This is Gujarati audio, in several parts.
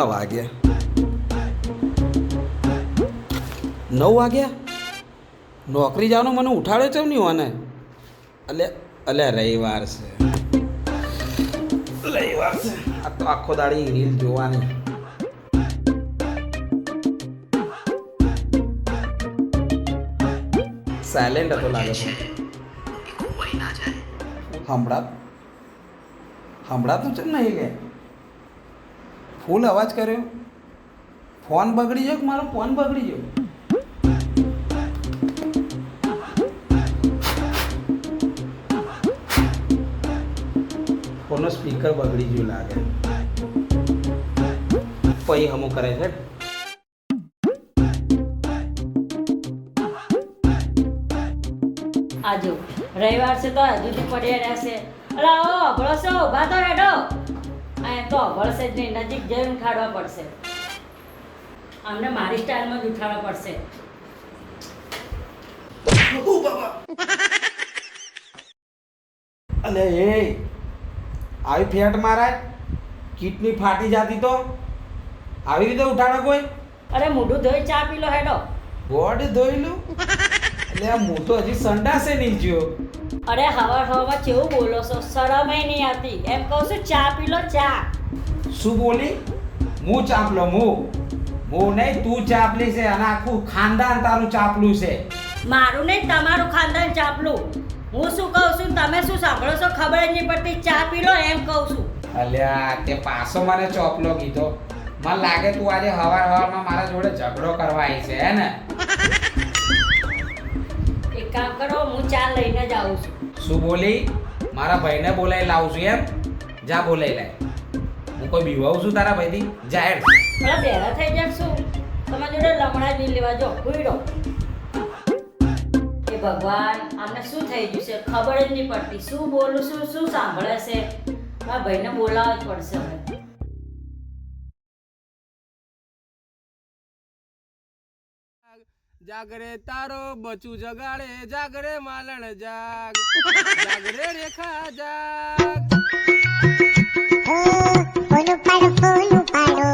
કેટલા વાગ્યા? નવ વાગ્યા? નોકરી જવાનું મને ઉઠાડે છે નહીં મને એટલે એટલે રવિવાર છે. રવિવાર છે. આ તો આખો દાડી રીલ જોવાની. સાયલેન્ટ હતો લાગે છે. હમણાં હમણાં તો છે નહીં લે. ફૂલ અવાજ કર્યો ફોન બગડી ગયો કે મારો ફોન બગડી ગયો? ફોનનો સ્પીકર બગડી ગયો લાગે. પછી હમું કરે છે. આજો. રવિવાર છે તો હજુ પડ્યા રહેશે. અરે ઓ અભળો છો ઊભા તો હેડો આ તો અભળશે જ નહીં નજીક જઈને ઉઠાડવા પડશે. અમને મારી સ્ટાઇલમાં જ ઉઠાડવા પડશે. અલે એ આવી ફેટ મારાય? કિડની ફાટી જાતી તો? આવી રીતે ઉઠાડો કોઈ? અરે મોઢું ધોઈ ચા પી લો હેડો. ગોડ ધોઈલું એટલે આ મોઢું હજી સંડાસે નહીં જ્યો. અરે હવાર હવામાં કેવું બોલો છો? શરમ નહીં આવતી. એમ કહું છું ચા પી લો ચા. શું બોલી? હું ચાપલો હું? હું નહીં તું ચાપલી છે અને આખું ખાનદાન તારું ચાપલું છે. મારું નહીં તમારું ખાનદાન ચાપલું. હું શું કહું છું તમે શું સાંભળો છો? ખબર જ નહીં પડતી. ચા પી લો એમ કહું છું. અલ્યા તે પાછો મને ચોપલો કીધો. મને લાગે તું આજે હવાર હવારમાં મારા જોડે ઝઘડો કરવા આવી છે હે ને? એક કામ કરો હું ચા લઈને જ આવું છું. શું બોલી? મારા ભાઈને બોલાવી લાવું છું એમ? જા બોલાવી લાય હું કોઈ બીવાઉં છું તારા ભાઈથી? જાહેર થોડા બેરા થઈ જશું તમારા જોડે લમણા નહીં લેવા જો કુઈડો એ ભગવાન આમને શું થઈ ગયું છે? ખબર જ નહીં પડતી. શું બોલું છું? શું સાંભળે છે? મારા ભાઈને બોલાવવા જ પડશે હવે. જાગરે તારો બચું જગાડે જાગરે માલણ જાગ. જાગરે રેખા જાગ. ફોનું પાડો ફોનું પાડો.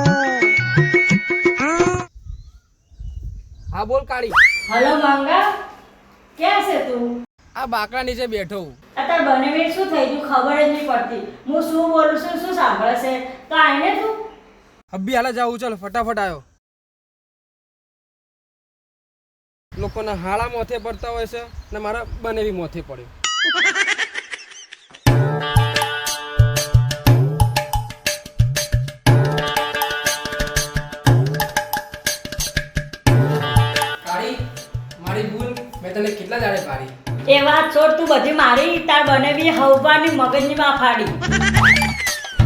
હા. બોલ કાળી. હલો માંગા. ક્યાં છે તું? આ બાકડા નીચે બેઠો હું. અત્યારે બનેવી શું થઈ ગયું? ખબર જ નહીં પડતી. હું શું બોલું છું શું સાંભળે છે? તો આઈને તું? હબ્બી હાલા જાવું ચાલ ફટાફટ આવ્યો લોકોના હાળા મોથે પડતા હોય છે ને મારા બનેવી મોથે પડ્યું મારી ભૂલ મેં તને કેટલા દાડે પાડી? એ વાત છોડ તું બધી મારી તાર બનેવી હવવાની મગજની માં ફાડી.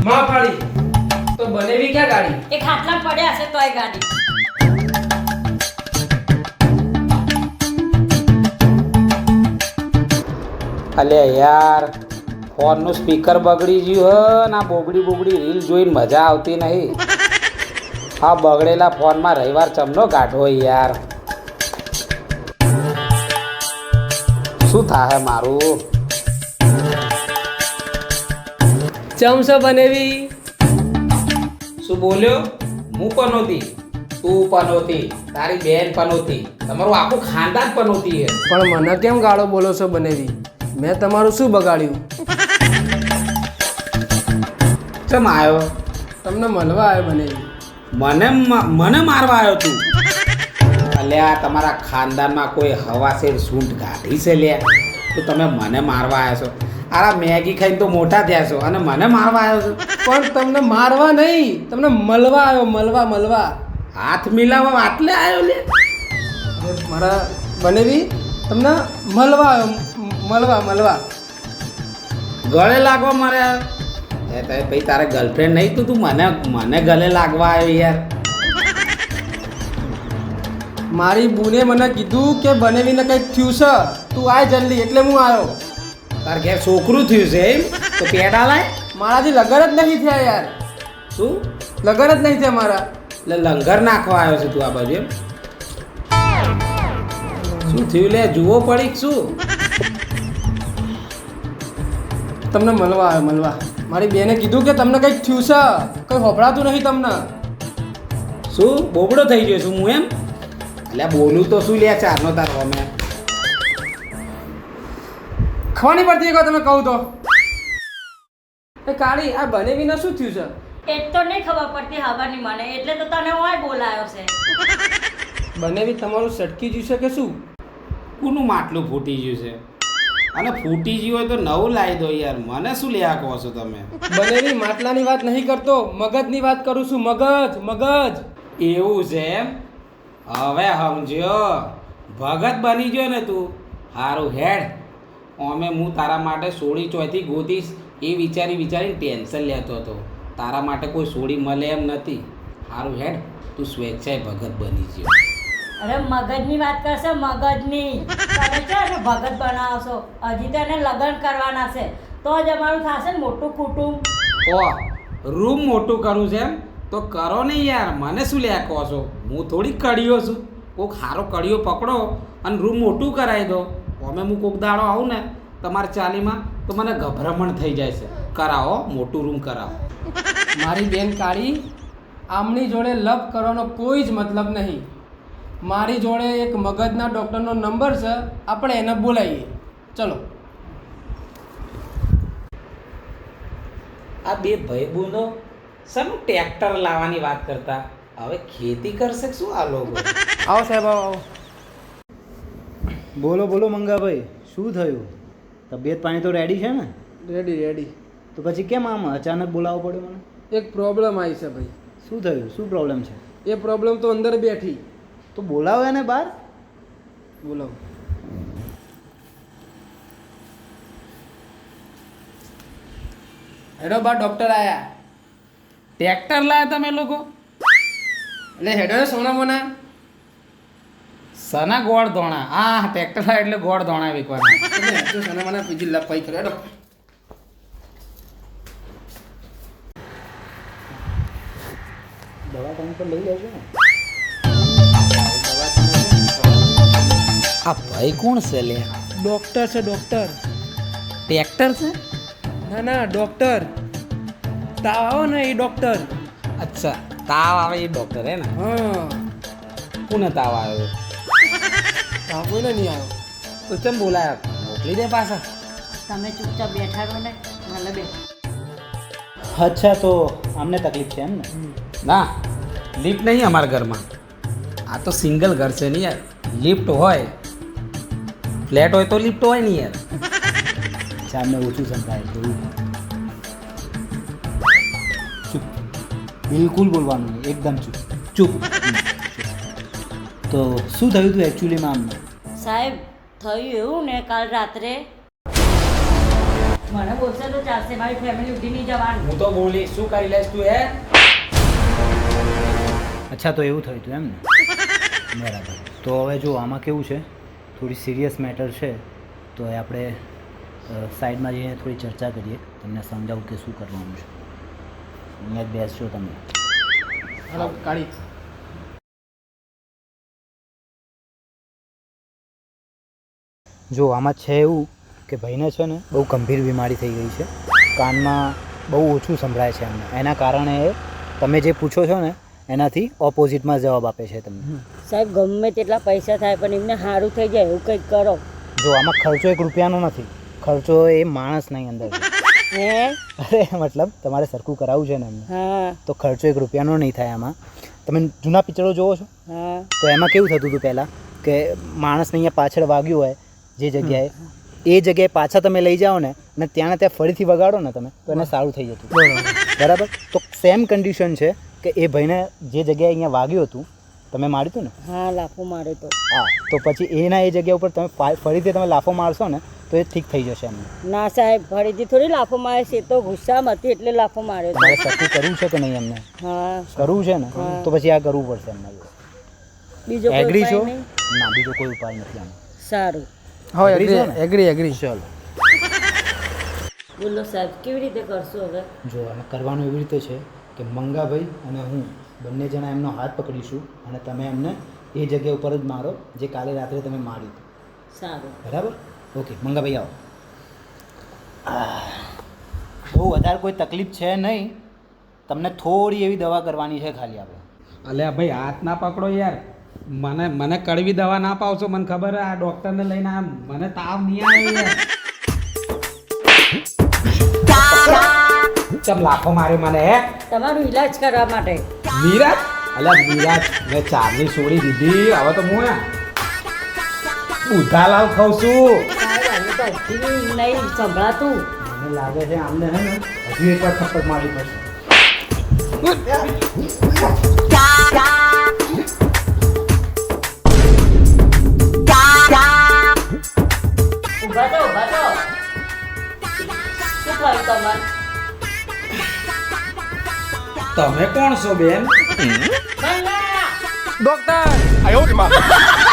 માં તો બનેવી ક્યાં ગાડી? એ ખાટલા પડ્યા હશે તોય ગાડી. અલે યાર ફોનનું સ્પીકર બગડી ગયું હ ના બોગડી બોગડી રીલ જોઈને મજા આવતી નહીં. આ બગડેલા ફોનમાં રવિવાર ચમનો કાઢો યાર. શું થાય મારું? ચમસો બનેવી. શું બોલ્યો? હું પનોતી. તું પનોતી. તારી બેન પનોતી. તમારું આખું ખાનદાન પનોતી હે. પણ મને કેમ ગાળો બોલો છો બનેવી? મેં તમારું શું બગાડ્યું? કેમ આવ્યો તમને મળવા આવ્યો મને. મને મને મારવા આવ્યો તું? અલ્યા તમારા ખાનદાનમાં કોઈ હવાસેર સૂંટ કાઢી છે લ્યા તો તમે મને મારવા આવ્યા છો. આરા મેગી ખાઈને તો મોટા થયા છો અને મને મારવા આવ્યો છો. પણ તમને મારવા નહીં તમને મળવા આવ્યો મળવા મળવા. હાથ મિલાવવા વાટલે આવ્યો લે? મારા બનેવી તમને મળવા આવ્યો. મળવા મળવા. ગળે લાગવા મારે એ તો ભાઈ તારે ગર્લફ્રેન્ડ નહીં તું તું મને મને ગળે લાગવા આવ્યો યાર. મારી બુને મને કીધું કે બનેવીને કંઈક થયું છે. તું આય જલ્દી એટલે હું આવ્યો. તાર ઘેર છોકરું થયું છે એમ? તો પેડા લાય. મારાથી લગન જ નહીં થયા યાર. શું? લગન જ નહીં થયા મારા. એટલે લંગર નાખવા આવ્યો છે તું આ બાજુ એમ? શું થયું લે? જુઓ પડી શું? તમને મળવા આવ્યો મળવા. મારી બેને કીધું કે તમને કંઈક થયું છે. કંઈ હોભળાતું નહીં તમને. શું? બોબડો થઈ ગયો છું હું એમ? એટલે બોલું તો શું લે ચારનો તારો અમે. ખવાની પડતી એક તમે કહું તો. એ કાળી આ બને વિના શું થયું છે? એ તો નહીં ખબર પડતી હવાની મને એટલે તો તને હું બોલાયો છે. બનેવી તમારું સટકી જ્યું છે કે શું? કુનું માટલું ફૂટી ગયું છે? અને ફૂટી ગયું હોય તો નવું લાવી દો યાર. મને શું લેવા કહો છો તમે? બનેવી માટલાની વાત નહીં કરતો મગજની વાત કરું છું મગજ મગજ. એવું છે એમ? હવે સમજ્યો. ભગત બની ગયો ને તું. સારું હેડ. અમે હું તારા માટે સોળી ચોથી ગોતીશ. એ વિચારી વિચારીને ટેન્શન લેતો હતો. તારા માટે કોઈ સોળી મળે એમ નથી. સારું હેડ. તું સ્વેચ્છાએ ભગત બની ગયો. અરે મગજની વાત કરશે મગજની. તમે છે ને ભગત બનાવશો? હજી તો એને લગ્ન કરવાના છે. તો જ અમારું થશે ને મોટું કુટુંબ. ઓ રૂમ મોટું કરું છે એમ? તો કરો ને યાર મને શું લ્યા કહો છો? હું થોડી કડીઓ છું. કોઈક સારો કડીઓ પકડો અને રૂમ મોટું કરાવી દો. અમે હું કોઈક દાડો આવું ને તમારી ચાલીમાં તો મને ગભરામણ થઈ જાય છે. કરાવો મોટું રૂમ કરાવો. મારી બેન કાળી આમની જોડે લવ કરવાનો કોઈ જ મતલબ નહીં. મારી જોડે એક મગજના ડૉક્ટરનો નંબર છે. આપણે એને બોલાવીએ. ચલો. આ બે ભાઈબંધો શાનું ટ્રેક્ટર લાવવાની વાત કરતા? હવે ખેતી કરશે શું આ લોકો? આવો સાહેબ આવો આવો. બોલો બોલો મંગાભાઈ શું થયું? તબિયત પાણી તો રેડી છે ને? રેડી રેડી તો પછી કેમ આમ અચાનક બોલાવવો પડ્યો મને? એક પ્રોબ્લેમ આવી છે ભાઈ. શું થયું? શું પ્રોબ્લેમ છે? એ પ્રોબ્લેમ તો અંદર બેઠી. તો બોલાવો એને બહાર. બોલાવો. હેડો બા ડૉક્ટર આયા. ટ્રેક્ટર લાયા તમે લોકો? એટલે હેડો સોના મોના. સના ગોળ ધોણા. હા ટ્રેક્ટર લાયા એટલે ગોળ ધોણા વિકવાના. સના મને સોના મોના બીજી લપાઈ કરે હેડો. દવા ટાઈમ પર લઈ લેજો ને. આ ભાઈ કોણ છે લે? ડૉક્ટર છે ડોક્ટર. ટ્રેક્ટર છે? ના ના ડૉક્ટર. તાવ આવો ને એ ડૉક્ટર. અચ્છા તાવ આવે એ ડોક્ટર હે ને? હા. કોને તાવ આવ્યો? તાવ કોઈને નહીં આવ્યો. તો ચમ બોલાયા? મોકલી દે પાછા. તમે ચૂપચાપ બેઠા રહો ને મને બે અચ્છા તો અમને તકલીફ છે એમ ને? ના લિફ્ટ નહીં અમારા ઘરમાં. આ તો સિંગલ ઘર છે ને યાર. લિફ્ટ હોય. ફ્લેટ હોય તો લિફ્ટ હોય ને યાર. સામે ઓછું એવું ચૂપ. બિલકુલ બોલવાનું નહીં એકદમ ચૂપ. ચૂપ. તો શું થયું હતું એકચ્યુઅલીમાં આમ? સાહેબ થયું એવું ને કાલ રાત્રે? મને બોલશે તો ચાલશે મારી ફેમિલી ઉઠી નહીં જવાનું. હું તો બોલી શું કરી લઈશ તું હે? અચ્છા તો એવું થયું હતું એમ ને? બરાબર. તો હવે જો આમાં કેવું છે? થોડી સિરિયસ મેટર છે તો એ આપણે સાઈડમાં જઈને થોડી ચર્ચા કરીએ. તમને સમજાવું કે શું કરવાનું છે. અહીંયા જ બેસશો તમે. કાઢી. જો આમાં છે એવું કે ભાઈને છે ને બહુ ગંભીર બીમારી થઈ ગઈ છે. કાનમાં બહુ ઓછું સંભળાય છે એમને. એના કારણે તમે જે પૂછો છો ને એનાથી ઓપોઝિટમાં જવાબ આપે છે તમને. સાહેબ ગમે તેટલા પૈસા થાય પણ એમને સારું થઈ જાય એવું કંઈક કરો. જો આમાં ખર્ચો એક રૂપિયાનો નથી. ખર્ચો એ માણસ નહીં અંદર. હે? અરે મતલબ તમારે સરખું કરાવવું છે ને એમને. હા. તો ખર્ચો એક રૂપિયાનો નહીં થાય આમાં. તમે જૂના પિક્ચરો જોવો છો? તો એમાં કેવું થતું હતું પહેલાં? કે માણસને અહીંયા પાછળ વાગ્યું હોય જે જગ્યાએ એ જગ્યાએ પાછા તમે લઈ જાઓ ને અને ત્યાં ત્યાં ફરીથી વગાડો ને તમે તો એને સારું થઈ જતું. બરાબર. તો સેમ કન્ડિશન છે કે એ ભાઈને જે જગ્યાએ અહીંયા વાગ્યું હતું તમે માર્યું હતું ને? હા લાફો મારે તો. હા તો પછી એના એ જગ્યા ઉપર તમે ફરીથી તમે લાફો મારશો ને તો એ ઠીક થઈ જશે એમને. ના સાહેબ ફરીથી થોડી લાફો મારે છે તો ગુસ્સામાં હતી એટલે લાફો માર્યો તમારે સરખું કરવું છે કે નહીં એમને? હા. કરવું છે ને તો પછી આ કરવું પડશે એમને બીજો એગ્રી છો? ના બીજો કોઈ ઉપાય નથી આનો સારું. હા એગ્રી છો ને? એગ્રી એગ્રી ચાલો. બોલો સાહેબ કેવી રીતે કરશો હવે? જો આમાં કરવાનું એવી રીતે છે કે મંગાભાઈ અને હું બંને જણા એમનો હાથ પકડીશું અને તમે એમને એ જગ્યા ઉપર જ મારો જે કાલે રાત્રે તમે માર્યું સારું. બરાબર? ઓકે મંગાભાઈ આવો. બહુ વધારે કોઈ તકલીફ છે નહીં. તમને થોડી એવી દવા કરવાની છે ખાલી આપણે. અલ્યા ભાઈ હાથ ના પકડો યાર. મને મને કડવી દવા ના પાવશો મને ખબર આ ડૉક્ટરને લઈને આ મને તાવ નહીં આવે ચમ લાખો મારે મને હે? તમારું ઈલાજ કરવા માટે. મીરાજ? અલ્યા મીરાજ મેં ચારની છોડી દીધી હવે તો હું બુધાલાલ ખાઉં છું. નહીં સંભળાતું. મને લાગે છે આમને હે ને હજી એક વાર થપ્પડ મારી પડશે. થયું તમારે? તમે કોણ છો બેન? ડોક્ટર!